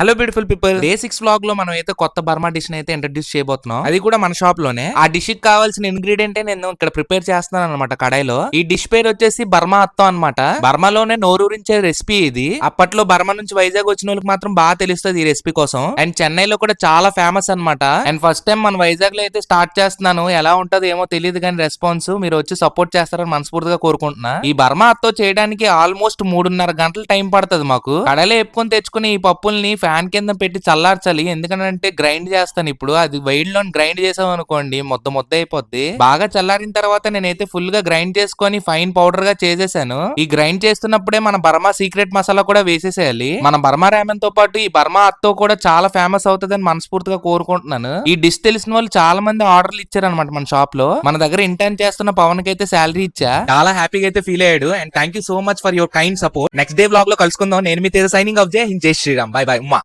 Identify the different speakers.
Speaker 1: Hello beautiful people day six వ్లాగ్లో మనం అయితే కొత్త బర్మా డిష్ అయితే ఇంట్రడ్యూస్ చేయబోతున్నాం. అది కూడా మన షాప్లోనే. ఆ డిష్కి కావాల్సిన ఇంగ్రీడియంట్ నేను ఇక్కడ ప్రిపేర్ చేస్తున్నాను అనమాట కడాయిలో. ఈ డిష్ పేరు వచ్చేసి బర్మా అత్తం అనమాట బర్మాలోనే నోరూరించే రెసిపీ ఇది. అప్పట్లో బర్మా నుంచి వైజాగ్ వచ్చిన వాళ్ళకి మాత్రం బాగా తెలుస్తుంది ఈ రెసిపీ కోసం. అండ్ చెన్నైలో కూడా చాలా ఫేమస్ అన్నమాట. అండ్ ఫస్ట్ టైం మన వైజాగ్లో అయితే స్టార్ట్ చేస్తున్నాను. ఎలా ఉంటదో ఏమో తెలియదు కానీ రెస్పాన్స్ మీరు వచ్చి సపోర్ట్ చేస్తారని మనస్ఫూర్తిగా కోరుకుంటున్నా. ఈ బర్మా అత్తో చేయడానికి ఆల్మోస్ట్ మూడున్నర గంటలు టైం పడుతుంది మాకు. కడలో ఎప్పుకొని తెచ్చుకుని ఈ పప్పుల్ని ఫ్యాన్ కింద పెట్టి చల్లార్చాలి. ఎందుకంటే గ్రైండ్ చేస్తాను ఇప్పుడు. అది వైల్డ్లో గ్రైండ్ చేసాం అనుకోండి ముద్ద ముద్ద అయిపోద్ది. బాగా చల్లారిన తర్వాత నేనైతే ఫుల్గా గ్రైండ్ చేసుకొని ఫైన్ పౌడర్గా చేసేసాను. ఈ గ్రైండ్ చేస్తున్నప్పుడే మన బర్మా సీక్రెట్ మసాలా కూడా వేసేసేయాలి. మన బర్మా రామెన్తో పాటు ఈ బర్మా అత్తో కూడా చాలా ఫేమస్ అవుతుందని మనస్ఫూర్తిగా కోరుకుంటున్నాను. ఈ డిష్ తెలిసిన వాళ్ళు చాలా మంది ఆర్డర్లు ఇచ్చారనమాట మన షాప్లో. మన దగ్గర ఇంటర్న్ చేస్తున్న పవన్కి అయితే శాలరీ ఇచ్చా. చాలా హ్యాపీగా అయితే ఫీల్ అయ్యాడు. And thank you so much for your kind support next day బ్లాగ్లో కలుసుకుందాం. నేను మీ సైనింగ్ ఆఫ్ జై హింద్ జై శ్రీరామ్. By by Umma